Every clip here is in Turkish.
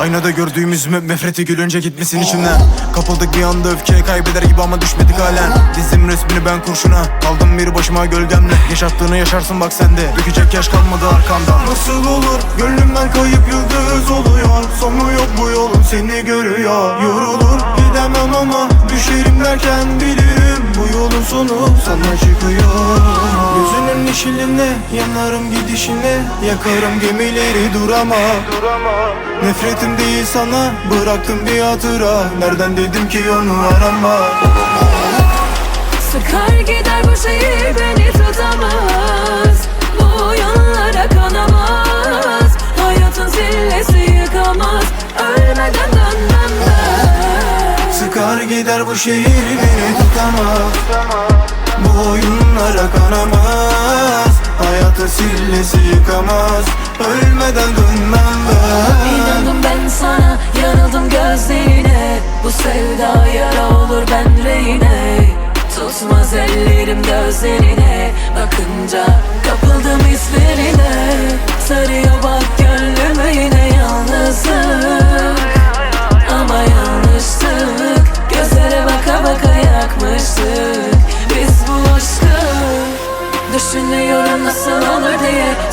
Aynada gördüğümüz me- nefreti gülünce gitmesin içimden Kapıldık bir anda öfkeye kaybeder gibi ama düşmedik halen. Dizdim resmini ben kurşuna Kaldım bir başıma gölgemle. Yaşattığını yaşarsın bak sende Dökecek yaş kalmadı arkamda Nasıl olur? Gönlümden kayıp yıldız oluyor. Sonu yok bu yolun seni görüyor. Yorulur gidemem ama düşerim derken bilirim Bu yolun sonu sana çıkıyor Gözünün yeşiline yanarım gidişine. Yakarım gemileri durama. Nefretim değil sana bıraktım bir hatıra. Nereden dedim ki onu arama? Sıkar gider bu şehir beni tutamaz ben Sıkar gider bu şehir beni tutamaz. Bu oyunlara kanamaz. Hayatı sillesi yıkamaz Ölmeden dönmem ben İnandım ben sana yanıldım gözlerine. Bu sevda yara olur ben reyne Tutmaz ellerim gözlerine. Bakınca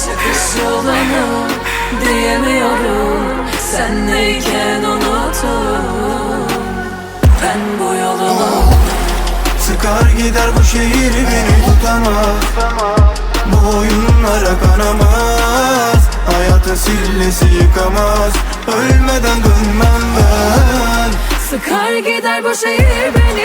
Çıkış yolunu Diyemiyorum. Senleyken unutup Ben bu yolunu Sıkar gider bu şehir beni tutamaz. Bu oyunlara kanamaz. Hayatı sillesi yıkamaz. Ölmeden dönmem ben. Sıkar gider bu şehir beni